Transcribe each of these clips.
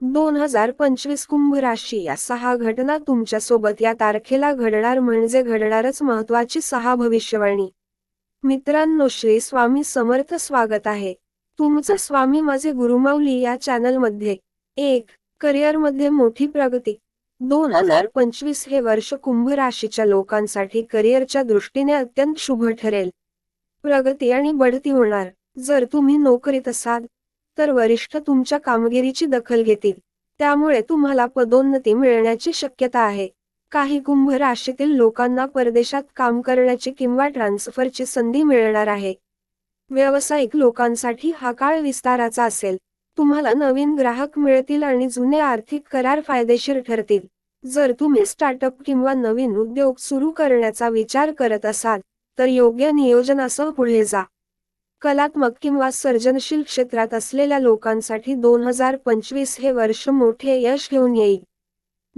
दोन हजार पंचवीस कुंभ राशी. या सहा घटना तुमच्यासोबत या तारखेला घडणार म्हणजे घडणारच महत्वाची सहा भविष्यवाणी. मित्रांनो श्री स्वामी समर्थ स्वागत आहे. तुमचं स्वामी माझे गुरुमाऊली या चॅनलमध्ये. एक करिअरमध्ये मोठी प्रगती. दोन हजार पंचवीस हे वर्ष कुंभ राशीच्या लोकांसाठी करिअरच्या दृष्टीने अत्यंत शुभ ठरेल. प्रगती आणि बढती होणार. जर तुम्ही नोकरीत असाल तर वरिष्ठ तुमच्या कामगिरीची दखल घेतील. त्यामुळे तुम्हाला पदोन्नती मिळण्याची शक्यता आहे. काही कुंभ राशीतील लोकांना परदेशात काम करण्याची किंवा ट्रान्सफरची संधी मिळणार आहे. व्यावसायिक लोकांसाठी हा काळ विस्ताराचा असेल. तुम्हाला नवीन ग्राहक मिळतील आणि जुने आर्थिक करार फायदेशीर ठरतील. जर तुम्ही स्टार्टअप किंवा नवीन उद्योग सुरू करण्याचा विचार करत असाल तर योग्य नियोजनासह पुढे जा. कलात्मक किंवा सर्जनशील क्षेत्रात असलेल्या लोकांसाठी दोन हजार पंचवीस हे वर्ष मोठे यश घेऊन येईल.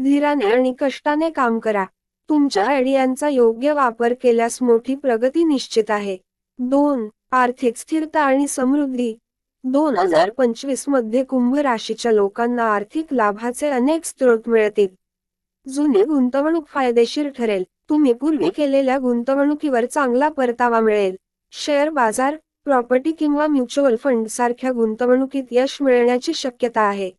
धीराने आणि कष्टाने काम करा. तुमच्या आयडियांचा योग्य वापर केल्यास मोठी प्रगती निश्चित आहे. दोन आर्थिक स्थिरता आणि समृद्धी. दोन हजार पंचवीसमध्ये कुंभ राशीच्या लोकांना आर्थिक लाभाचे अनेक स्रोत मिळतील. जुनी गुंतवणूक फायदेशीर ठरेल. तुम्ही पूर्वी केलेल्या गुंतवणुकीवर चांगला परतावा मिळेल. शेअर बाजार प्रॉपर्टी किंवा म्युच्युअल फंड सारख्या गुंतवणुकीत यश मिळण्याची शक्यता आहे.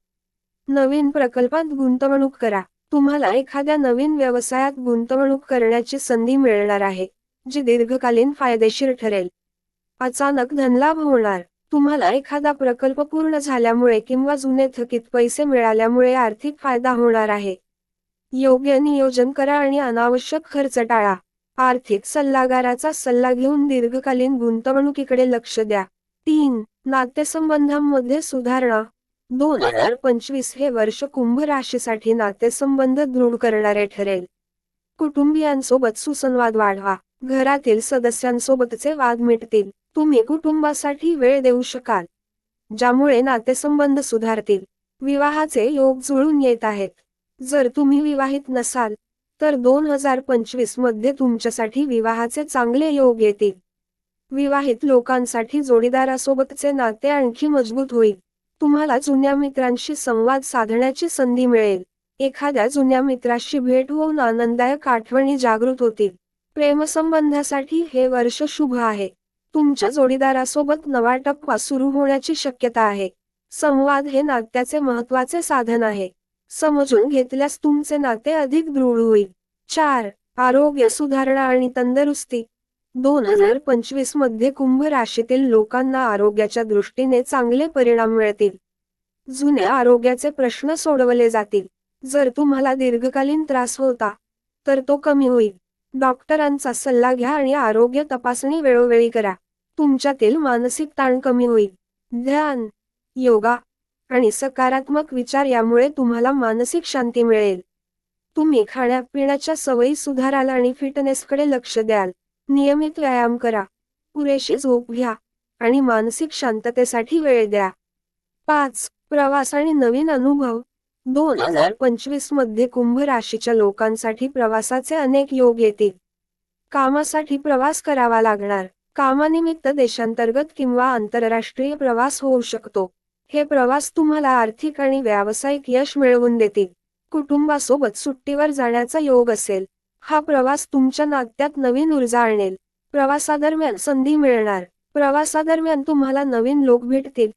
नवीन प्रकल्पात गुंतवणूक करा. तुम्हाला एखाद्या नवीन व्यवसायात गुंतवणूक करण्याची संधी मिळणार आहे जी दीर्घकालीन फायदेशीर ठरेल. अचानक धनलाभ होणार. तुम्हाला एखादा प्रकल्प पूर्ण झाल्यामुळे किंवा जुने थकीत पैसे मिळाल्यामुळे आर्थिक फायदा होणार आहे. योग्य नियोजन करा आणि अनावश्यक खर्च टाळा. आर्थिक सल्लागाराचा सल्ला घेऊन दीर्घकालीन गुंतवणुकीकडे लक्ष द्या. तीन नातेसंबंधांमध्ये सुधारणा. दोन हजार पंचवीस हे वर्ष कुंभ राशीसाठी नातेसंबंध दृढ करणारे ठरेल. कुटुंबियांसोबत सुसंवाद वाढवा. घरातील सदस्यांसोबतचे वाद मिटतील. तुम्ही कुटुंबासाठी वेळ देऊ शकाल. ज्यामुळे नातेसंबंध सुधारतील. विवाहाचे योग जुळून येत आहेत. जर तुम्ही विवाहित नसाल तर दोन हजार पंचवीसमध्ये तुमच्यासाठी विवाहाचे चांगले योग येतील. विवाहित लोकांसाठी जोडीदारासोबतचे नाते आणखी मजबूत होईल. तुम्हाला जुन्या मित्रांशी संवाद साधण्याची संधी मिळेल. एखाद्या जुन्या मित्राशी भेट होऊन आनंददायक आठवणी जागृत होतील. प्रेमसंबंधासाठी हे वर्ष शुभ आहे. तुमच्या जोडीदारासोबत नवा टप्पा सुरू होण्याची शक्यता आहे. संवाद हे नात्याचे महत्त्वाचे साधन आहे. समजून घेतल्यास तुमचे नाते अधिक दृढ होईल. चार आरोग्य सुधारणा आणि तंदुरुस्ती. दोन हजार पंचवीसमध्ये कुंभ राशीतील लोकांना आरोग्याच्या दृष्टीने चांगले परिणाम मिळतील. जुन्या आरोग्याचे प्रश्न सोडवले जातील. जर तुम्हाला दीर्घकालीन त्रास होता तर तो कमी होईल. डॉक्टरांचा सल्ला घ्या आणि आरोग्य तपासणी वेळोवेळी करा. तुमच्यातील मानसिक ताण कमी होईल. ध्यान योगा आणि सकारात्मक विचार यामुळे तुम्हाला मानसिक शांती मिळेल. तुम्ही खाण्यापिण्याच्या सवयी सुधाराल आणि फिटनेसकडे लक्ष द्याल. नियमित व्यायाम करा. पुरेशी झोप घ्या आणि मानसिक शांततेसाठी वेळ द्या. पाच प्रवास आणि नवीन अनुभव. दोन हजार पंचवीसमध्ये कुंभ राशीच्या लोकांसाठी प्रवासाचे अनेक योग येतील. कामासाठी प्रवास करावा लागणार. कामानिमित्त देशांतर्गत किंवा आंतरराष्ट्रीय प्रवास होऊ शकतो. हे प्रवास तुम्हाला आर्थिक आणि व्यावसायिक यश मिळवून देतील. कुटुंबासोबत सुट्टीवर जाण्याचा योग असेल. हा प्रवास तुमच्या नात्यात नवीन ऊर्जा आणेल. प्रवासादरम्यान संधी मिळणार. प्रवासादरम्यान तुम्हाला नवीन लोक भेटतील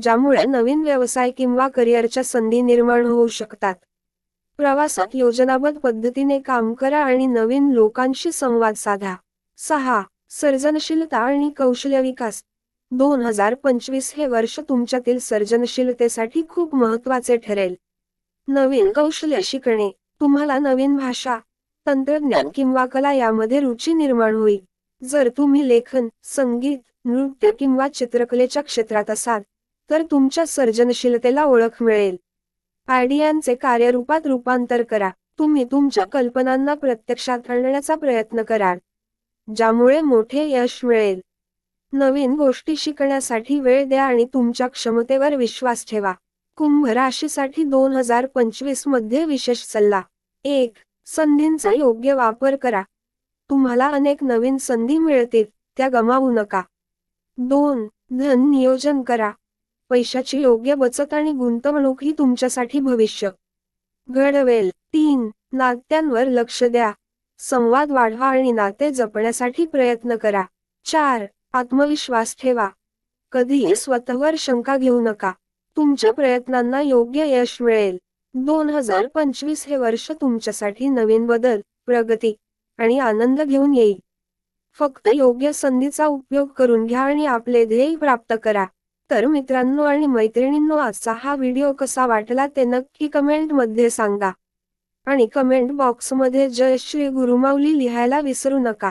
ज्यामुळे नवीन व्यवसाय किंवा करिअरच्या संधी निर्माण होऊ शकतात. प्रवासात योजनाबद्ध पद्धतीने काम करा आणि नवीन लोकांशी संवाद साधा. सहा. सर्जनशीलता आणि कौशल्य विकास. दोन हजार पंचवीस हे वर्ष तुमच्यातील सर्जनशीलतेसाठी खूप महत्त्वाचे ठरेल. नवीन कौशल्य शिकणे तुम्हाला नवीन भाषा तंत्रज्ञान किंवा कला यामध्ये रुची निर्माण होईल. जर तुम्ही लेखन संगीत नृत्य किंवा चित्रकलेच्या क्षेत्रात असाल तर तुमच्या सर्जनशीलतेला ओळख मिळेल. आयडियांचे कार्यरूपात रूपांतर करा. तुम्ही तुमच्या कल्पनांना प्रत्यक्षात आणण्याचा प्रयत्न कराल ज्यामुळे मोठे यश मिळेल. नवीन गोष्टी शिकण्यासाठी वेळ द्या आणि तुमच्या क्षमतेवर विश्वास ठेवा. कुंभ राशीसाठी दोन हजार पंचवीसमध्ये विशेष सल्ला. एक संधींचा योग्य वापर करा. तुम्हाला अनेक नवीन संधी मिळतील त्या गमावू नका. दोन धन नियोजन करा. पैशाची योग्य बचत आणि गुंतवणूक ही तुमच्यासाठी भविष्य. घडवेल. तीन नात्यांवर लक्ष द्या. संवाद वाढवा आणि नाते जपण्यासाठी प्रयत्न करा. चार आत्मविश्वास ठेवा. कधीही स्वतःवर शंका घेऊ नका. तुमच्या प्रयत्नांना योग्य यश मिळेल. दोन हजार पंचवीस हे वर्ष तुमच्यासाठी नवीन बदल प्रगती आणि आनंद घेऊन येईल. फक्त योग्य संधीचा उपयोग करून घ्या आणि आपले ध्येय प्राप्त करा. तर मित्रांनो आणि मैत्रिणींनो आजचा हा व्हिडिओ कसा वाटला ते नक्की कमेंटमध्ये सांगा. आणि कमेंट बॉक्समध्ये जय श्री गुरुमाऊली लिहायला विसरू नका.